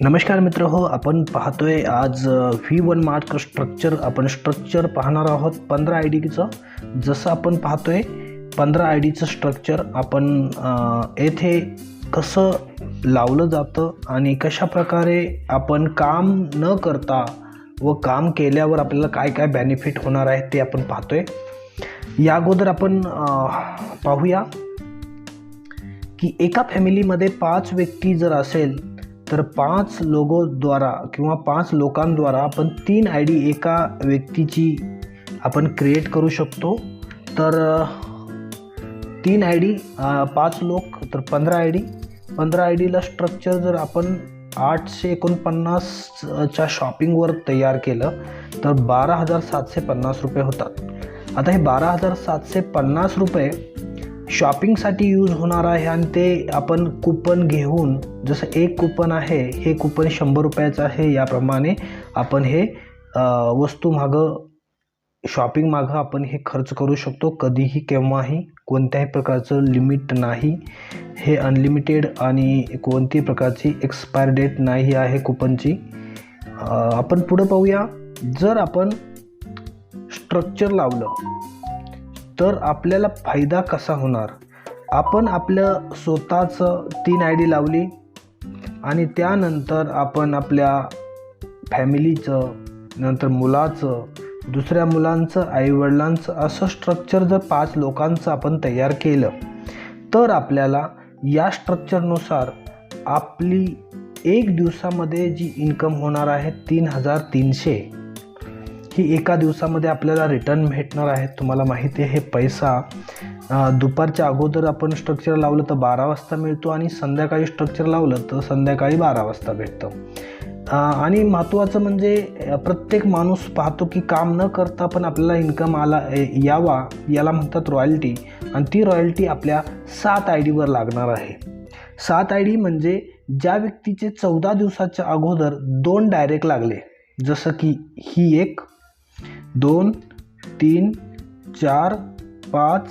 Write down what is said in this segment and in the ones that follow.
नमस्कार मित्र हो आपण पाहतोय आज व्ही वन मार्क स्ट्रक्चर आपण स्ट्रक्चर पाहणार आहोत पंधरा आय डीचं जसं आपण पाहतोय पंधरा आय डीचं स्ट्रक्चर आपण येथे कसं लावलं जातं आणि कशा प्रकारे आपण काम न करता व काम केल्यावर आपल्याला काय काय बेनिफिट होणार आहे ते आपण पाहतोय. या अगोदर आपण पाहूया की एका फॅमिलीमध्ये पाच व्यक्ती जर असेल तर पाच लोगोद्वारा किंवा पाच लोकांद्वारा आपण तीन आय डी एका व्यक्तीची आपण क्रिएट करू शकतो. तर तीन आय डी पाच लोक तर पंधरा आय डी. पंधरा आय डीला स्ट्रक्चर जर आपण आठशे एकोणपन्नासच्या शॉपिंगवर तयार केलं तर बारा हजार सातशे पन्नास रुपये होतात. आता हे बारा हजार सातशे पन्नास रुपये शॉपिंगसाठी यूज होणार आहे आणि ते आपण कुपन घेऊन जसं एक कुपन आहे हे कुपन शंभर रुपयाचं आहे. याप्रमाणे आपण हे वस्तू मागं शॉपिंग मागं आपण हे खर्च करू शकतो. कधीही केव्हाही कोणत्याही प्रकारचं लिमिट नाही. हे अनलिमिटेड आणि कोणत्याही प्रकारची एक्सपायर डेट नाही आहे कुपनची. आपण पुढं पाहूया. जर आपण स्ट्रक्चर लावलं तर आपल्याला फायदा कसा होणार? आपण आपलं स्वतःचं तीन आय डी लावली आणि त्यानंतर आपण आपल्या फॅमिलीचं नंतर मुलाचं दुसऱ्या मुलांचं आईवडिलांचं असं स्ट्रक्चर जर पाच लोकांचं आपण तयार केलं तर आपल्याला या स्ट्रक्चरनुसार आपली एक दिवसामध्ये जी इन्कम होणार आहे तीन हजार तीनशे. ही एका दिवसामध्ये आपल्याला रिटर्न भेटणार आहे तुम्हाला माहिती आहे हे पैसा. दुपारच्या अगोदर आपण स्ट्रक्चर लावलं तर बारा वाजता मिळतो आणि संध्याकाळी स्ट्रक्चर लावलं तर संध्याकाळी बारा वाजता भेटतं. आणि महत्त्वाचं म्हणजे प्रत्येक माणूस पाहतो की काम न करता पण आपल्याला इन्कम आला ए, यावा याला म्हणतात रॉयल्टी आणि ती रॉयल्टी आपल्या सात आय डीवर लागणार आहे. सात आय डी म्हणजे ज्या व्यक्तीचे चौदा दिवसाच्या अगोदर दोन डायरेक्ट लागले. जसं की ही एक दोन तीन चार पाच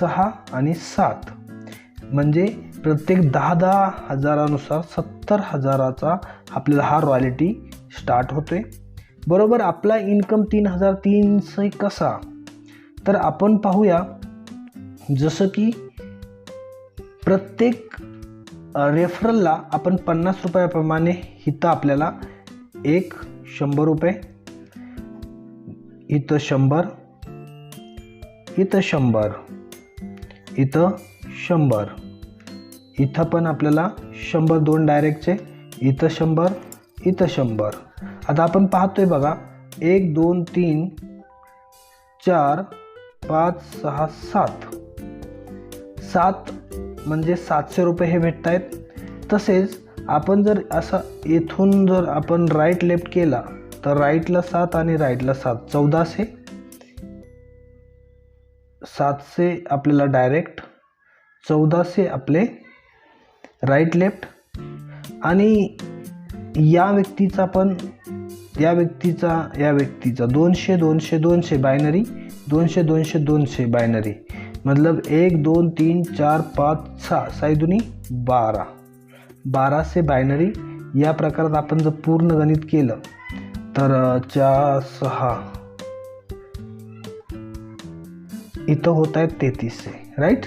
सहा आणि सात. म्हणजे प्रत्येक दहा दहा हजारानुसार सत्तर हजाराचा आपल्याला हा रॉयलिटी स्टार्ट होते बरोबर आपला इन्कम तीन हजार तीनशे कसा? तर आपण पाहूया जसं की प्रत्येक रेफरलला आपण पन्नास रुपयाप्रमाणे इथं आपल्याला एक शंभर रुपये इथं शंभर इथं शंभर इथं शंभर. इथं पण आपल्याला शंभर दोन डायरेक्टचे इथं शंभर इथं शंभर. आता आपण पाहतोय बघा एक दोन तीन चार पाच सहा सात. सात म्हणजे सातशे रुपये हे भेटत आहेत तसेच आपण जर असं येथून जर आपण राईट लेफ्ट केला तर राईटला सात आणि राईटला सात. चौदाशे. सातशे आपल्याला डायरेक्ट चौदाशे आपले राईट लेफ्ट आणि या व्यक्तीचा पण या व्यक्तीचा या व्यक्तीचा दोनशे दोनशे दोनशे बायनरी दोनशे दोनशे दोनशे बायनरी मतलब एक दोन तीन चार पाच सहा साईदुनी बारा. बाराशे बायनरी या प्रकारात आपण जर पूर्ण गणित केलं तर चार सहा. इथं होत आहेत तेहतीसशे राईट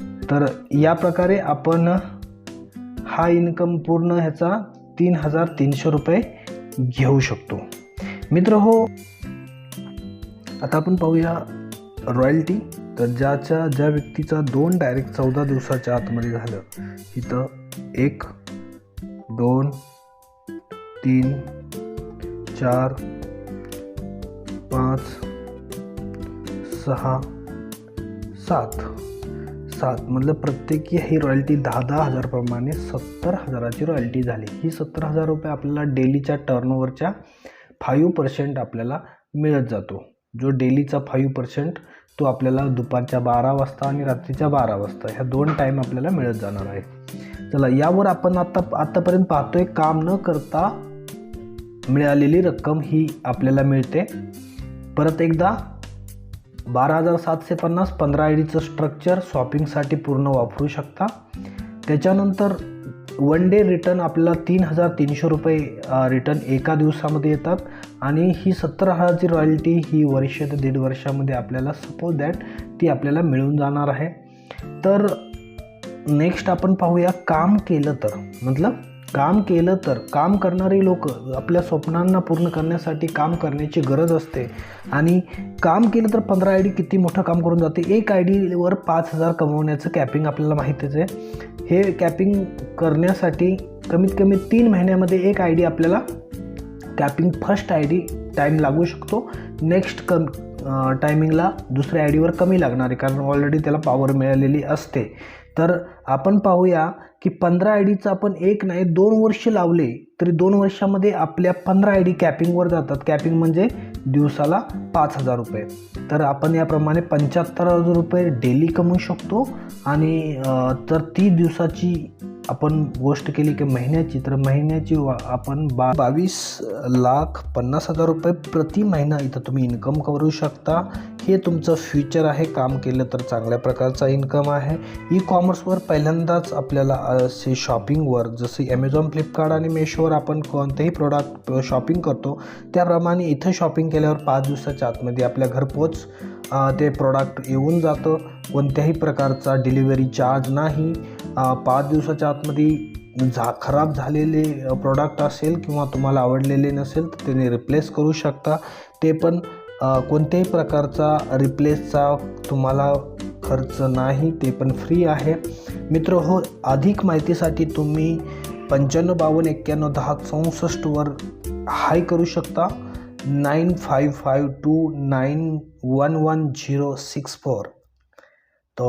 तर या प्रकारे आपण हा इन्कम पूर्ण ह्याचा तीन हजार तीनशे रुपये घेऊ शकतो. मित्र हो आता आपण पाहूया रॉयल्टी तर ज्याच्या ज्या व्यक्तीचा दोन डायरेक्ट चौदा दिवसाच्या आतमध्ये झालं इथं एक दोन तीन चार पाच सहा सात. सात मतलब प्रत्येकी ही रॉयल्टी दहा दहा हजारप्रमाणे सत्तर हजाराची रॉयल्टी झाली. ही सत्तर हजार रुपये आपल्याला डेलीच्या टर्नओव्हरच्या फाईव्ह पर्सेंट आपल्याला मिळत जातो. जो डेलीचा फाईव्ह पर्सेंट तो आपल्याला दुपारच्या बारा वाजता आणि रात्रीच्या बारा वाजता ह्या दोन टाईम आपल्याला मिळत जाणार आहे. चला यावर आपण आता आत्तापर्यंत पाहतोय काम न करता मिळालेली रक्कम ही आपल्याला मिळते. परत एकदा बारा हजार सातशे पन्नास पंधरा आय डीचं स्ट्रक्चर शॉपिंगसाठी पूर्ण वापरू शकता. त्याच्यानंतर वन डे रिटर्न आपल्याला तीन हजार तीनशे रुपये रिटर्न एका दिवसामध्ये येतात. आणि ही सत्तर हजारची रॉयल्टी ही वर्ष ते दीड वर्षामध्ये आपल्याला सपोज दॅट ती आपल्याला मिळून जाणार आहे. तर नेक्स्ट आपण पाहूया काम केलं तर. मतलब काम केलं तर काम करणारी लोक आपल्या स्वप्नांना पूर्ण करण्यासाठी काम करण्याची गरज असते. आणि काम केलं तर पंधरा आय डी किती मोठं काम करून जाते. एक आय डीवर पाच हजार कमवण्याचं कॅपिंग आपल्याला माहितीच आहे. हे कॅपिंग करण्यासाठी कमीत कमी तीन महिन्यामध्ये एक आय डी आपल्याला capping first I D time लागू शकतो. नेक्स्ट कम टायमिंगला दुसऱ्या आय डीवर कमी लागणार आहे कारण ऑलरेडी त्याला पॉवर मिळालेली असते. तर आपण पाहूया की पंधरा आय डीचं आपण एक नाही दोन वर्ष लावले तरी दोन वर्षामध्ये आपल्या पंधरा आय डी कॅपिंगवर जातात. कॅपिंग म्हणजे दिवसाला पाच हजार रुपये. तर आपण याप्रमाणे पंच्याहत्तर हजार रुपये डेली कमवू शकतो आणि तर ती दिवसाची आपण गोष्ट केली की महिन्याची तर महिन्याची वा- आपण बा बावीस लाख पन्नास हजार रुपये प्रति महिना इथं तुम्ही इन्कम करू शकता. हे तुमचं फ्युचर आहे. काम केलं तर चांगल्या प्रकारचा इन्कम आहे. ई कॉमर्सवर पहिल्यांदाच आपल्याला असे शॉपिंगवर जसे ॲमेझॉन फ्लिपकार्ट आणि मेशोवर आपण कोणतेही प्रोडक्ट शॉपिंग करतो त्याप्रमाणे इथं शॉपिंग केल्यावर पाच दिवसाच्या आतमध्ये आपल्या घरपोच ते प्रोडक्ट येऊन जातं. कोणत्याही प्रकारचा डिलिव्हरी चार्ज नाही. पाच दिवसाच्या आतमध्ये झा खराब झालेले प्रोडक्ट असेल किंवा तुम्हाला आवडलेले नसेल तर त्याने रिप्लेस करू शकता. ते पण कोणत्याही प्रकारचा रिप्लेसचा तुम्हाला खर्च नाही ते पण फ्री आहे. मित्र हो अधिक माहितीसाठी तुम्ही पंच्याण्णव बावन्न एक्क्याण्णव दहा चौसष्टवर हाय करू शकता. Nine five five two nine one one zero six four तो